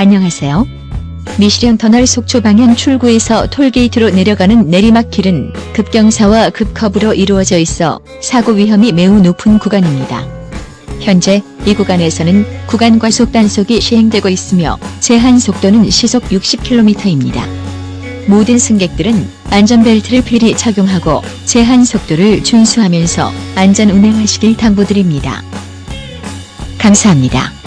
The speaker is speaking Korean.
안녕하세요. 미시령 터널 속초 방향 출구에서 톨게이트로 내려가는 내리막길은 급경사와 급커브로 이루어져 있어 사고 위험이 매우 높은 구간입니다. 현재 이 구간에서는 구간 과속 단속이 시행되고 있으며 제한 속도는 시속 60km입니다. 모든 승객들은 안전벨트를 필히 착용하고 제한 속도를 준수하면서 안전 운행하시길 당부드립니다. 감사합니다.